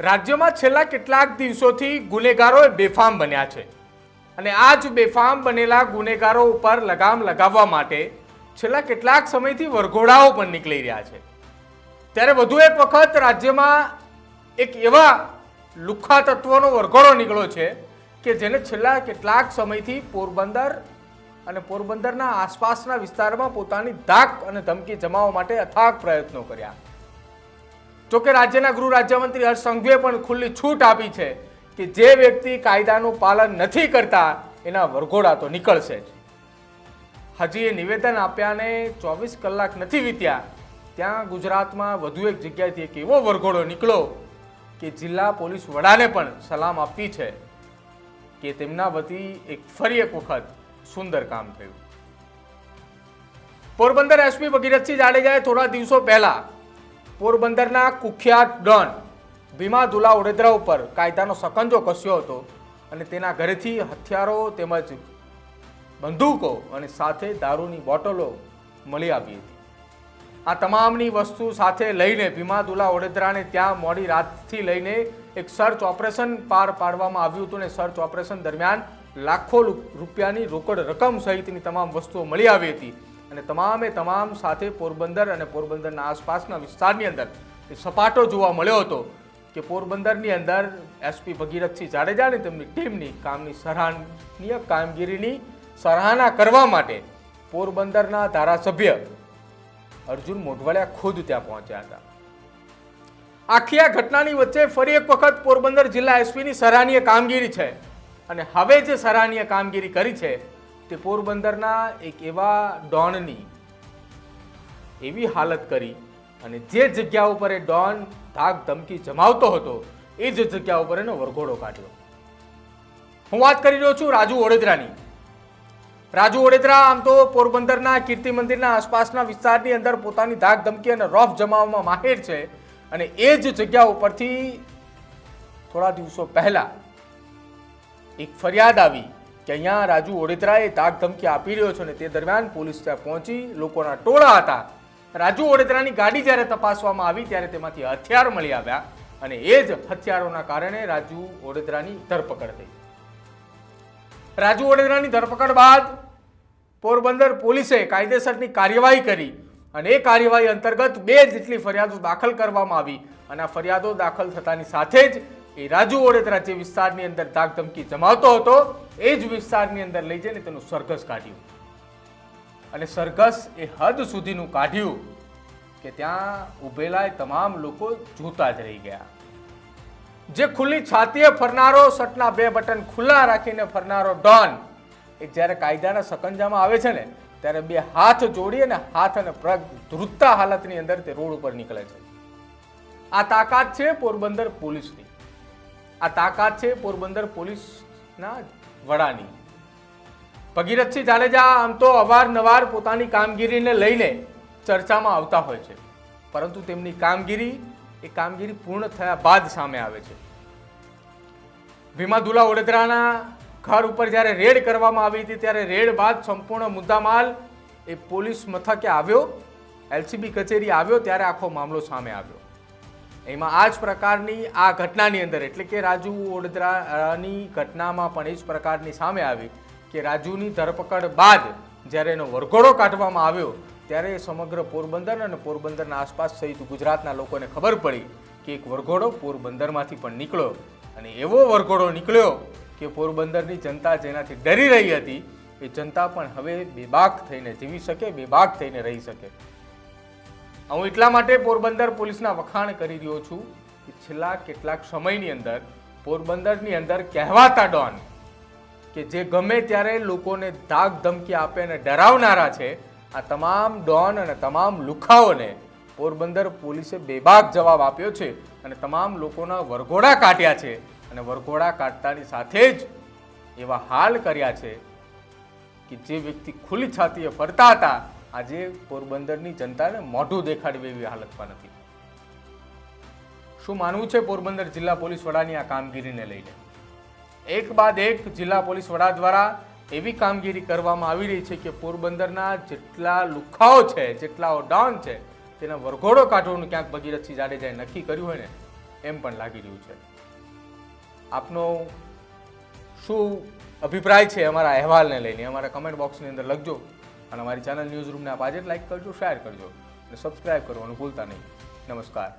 રાજ્યમાં છેલ્લા કેટલાક દિવસોથી ગુનેગારો બેફામ બન્યા છે. અને આ જ બેફામ બનેલા ગુનેગારો ઉપર લગામ લગાવવા માટે છેલ્લા કેટલાક સમયથી વરઘોડાઓ પણ નીકળી રહ્યા છે. ત્યારે વધુ એક વખત રાજ્યમાં એક એવા લુખ્ખા તત્વોનો વરઘોડો નીકળ્યો છે કે જેને છેલ્લા કેટલાક સમયથી પોરબંદર અને પોરબંદરના આસપાસના વિસ્તારમાં પોતાની ધાક અને ધમકી જમાવવા માટે અથાગ પ્રયત્નો કર્યા. જોકે રાજ્યના ગૃહ રાજ્યમંત્રી હર્ષ સંઘવીએ પણ ખુલ્લી છૂટ આપી છે કે જે વ્યક્તિ કાયદાનું પાલન નથી કરતા, એના વરઘોડા તો નીકળશે જ. હજી એ નિવેદન આપ્યાને ચોવીસ કલાક નથી વીત્યા, ત્યાં ગુજરાતમાં વધુ એક જગ્યાએથી એક એવો વરઘોડો નીકળ્યો કે જિલ્લા પોલીસ વડાને પણ સલામ આપવી છે કે તેમના વતી એક ફરી એક વખત સુંદર કામ થયું. પોરબંદર એસપી ભગીરથસિંહ જાડેજાએ થોડા દિવસો પહેલા પોરબંદરના કુખ્યાત ડન ભીમા દુલા ઓડેદરા ઉપર કાયદાનો સકંજો કસ્યો હતો અને તેના ઘરેથી હથિયારો તેમજ બંદૂકો અને સાથે દારૂની બોટલો મળી આવી હતી. આ તમામની વસ્તુ સાથે લઈને ભીમા દુલા ઓડેદરાને ત્યાં મોડી રાતથી લઈને એક સર્ચ ઓપરેશન પાર પાડવામાં આવ્યું હતું અને સર્ચ ઓપરેશન દરમિયાન લાખો રૂપિયાની રોકડ રકમ સહિતની તમામ વસ્તુઓ મળી આવી હતી. અને તમામે તમામ સાથે પોરબંદર અને પોરબંદરના આસપાસના વિસ્તારની અંદર એ સપાટો જોવા મળ્યો હતો કે પોરબંદરની અંદર એસપી ભગીરથસિંહ જાડેજાને તેમની ટીમની કામની સરાહનીય કામગીરીની સરાહના કરવા માટે પોરબંદરના ધારાસભ્ય અર્જુન મોઢવાડિયા ખુદ ત્યાં પહોંચ્યા હતા. આખી આ ઘટનાની વચ્ચે ફરી એક વખત પોરબંદર જિલ્લા એસપીની સરાહનીય કામગીરી છે. અને હવે જે સરાહનીય કામગીરી કરી છે તે પોરબંદરના એક એવા ડોનની એવી હાલત કરી અને જે જગ્યા ઉપર એ ડોન ધાક ધમકી જમાવતો હતો, એ જ જગ્યા ઉપર એનો વરઘોડો કાઢ્યો. હું વાત કરી રહ્યો છું રાજુ ઓડેદરાની રાજુ ઓડેદરા આમ તો પોરબંદરના કીર્તિ મંદિરના આસપાસના વિસ્તારની અંદર પોતાની ધાક ધમકી અને રોફ જમાવવામાં માહેર છે અને એ જ જગ્યા ઉપરથી થોડા દિવસો પહેલા એક ફરિયાદ આવી. કે અહીંયા રાજુ ઓડેદરાએ ધાક ધમકી આપી રહ્યો છે અને તે દરમિયાન પોલીસ ત્યાં પહોંચી લોકોના ટોળા હતા. રાજુ ઓડેદરાની ગાડી જ્યારે તપાસવામાં આવી ત્યારે તેમાંથી હથિયાર મળી આવ્યા અને એ જ હથિયારોના કારણે રાજુ ઓડેદરાની ધરપકડ થઈ. રાજુ ઓડેદરાની ધરપકડ બાદ પોરબંદર પોલીસે કાયદેસરની કાર્યવાહી કરી અને એ કાર્યવાહી અંતર્ગત બે જેટલી ફરિયાદો દાખલ કરવામાં આવી અને આ ફરિયાદો દાખલ થતાની સાથે જ એ રાજુ વડોદરા જે વિસ્તારની અંદર ધાકધમકી જમાવતો હતો, એ જ વિસ્તારની અંદર લઈ જઈને તેનું સરઘસ કાઢ્યું. અને સરઘસ એ હદ સુધીનું કાઢ્યું કે ત્યાં ઉભેલા એ તમામ લોકો જોતા જ રહી ગયા. જે ખુલ્લી છાતીએ ફરનારો, સટના બે બટન ખુલ્લા રાખીને ફરનારો ડોન, એ જ્યારે કાયદાના સકંજામાં આવે છે ને, ત્યારે બે હાથ જોડી અને હાથ અને પ્રગ ધ્રુતતા હાલતની અંદર તે રોડ ઉપર નીકળે છે. આ તાકાત છે પોરબંદર પોલીસની. આ તાકાત છે પોરબંદર પોલીસના વડાની. ભગીરથસિંહ જાડેજા આમ તો અવારનવાર પોતાની કામગીરીને લઈને ચર્ચામાં આવતા હોય છે. પરંતુ તેમની કામગીરી, એ કામગીરી પૂર્ણ થયા બાદ સામે આવે છે. ભીમાદુલા વડોદરાના ઘર ઉપર જ્યારે રેડ કરવામાં આવી હતી, ત્યારે રેડ બાદ સંપૂર્ણ મુદ્દામાલ એ પોલીસ મથકે આવ્યો, એલસીબી કચેરી આવ્યો, ત્યારે આખો મામલો સામે આવ્યો. એમાં આ જ પ્રકારની આ ઘટનાની અંદર, એટલે કે રાજુ વડોદરાની ઘટનામાં પણ એ જ પ્રકારની સામે આવી કે રાજુની ધરપકડ બાદ જ્યારે એનો વરઘોડો કાઢવામાં આવ્યો, ત્યારે સમગ્ર પોરબંદર અને પોરબંદરના આસપાસ સહિત ગુજરાતના લોકોને ખબર પડી કે એક વરઘોડો પોરબંદરમાંથી પણ નીકળ્યો. અને એવો વરઘોડો નીકળ્યો કે પોરબંદરની જનતા જેનાથી ડરી રહી હતી, એ જનતા પણ હવે બેબાક થઈને જીવી શકે, બેબાક થઈને રહી શકે. હું એટલા માટે પોરબંદર પોલીસના વખાણ કરી રહ્યો છું કે છેલ્લા કેટલાક સમયની અંદર પોરબંદરની અંદર કહેવાતા ડોન કે જે ગમે ત્યારે લોકોને ધાક ધમકી આપે અને ડરાવનારા છે, આ તમામ ડોન અને તમામ લુખાઓને પોરબંદર પોલીસે બેબાક જવાબ આપ્યો છે અને તમામ લોકોના વરઘોડા કાઢ્યા છે અને વરઘોડા કાઢતાની સાથે જ એવા હાલ કર્યા છે કે જે વ્યક્તિ ખુલ્લી છાતીએ ફરતા હતા આજે પોરબંદરની જનતાને મોઢું દેખાડવે એવી હાલતમાં નથી. શું માનવું છે પોરબંદર જિલ્લા પોલીસ વડાની આ કામગીરીને લઈને? એક બાદ એક જિલ્લા પોલીસ વડા દ્વારા એવી કામગીરી કરવામાં આવી રહી છે કે પોરબંદરના જેટલા લુખાઓ છે, જેટલા ડાઉન છે, તેના વરઘોડો કાઢવાનું ક્યાંક ભગીરથસિંહ જાડેજાએ નક્કી કર્યું હોય ને, એમ પણ લાગી રહ્યું છે. આપનો શું અભિપ્રાય છે અમારા અહેવાલને લઈને? અમારા કમેન્ટ બોક્સની અંદર લખજો. અને અમારી ચેનલ ન્યૂઝ રૂમને આપ આજે જ લાઈક કરજો શેર કરજો અને સબસ્ક્રાઇબ કરવાનું ભૂલતા નહીં. નમસ્કાર.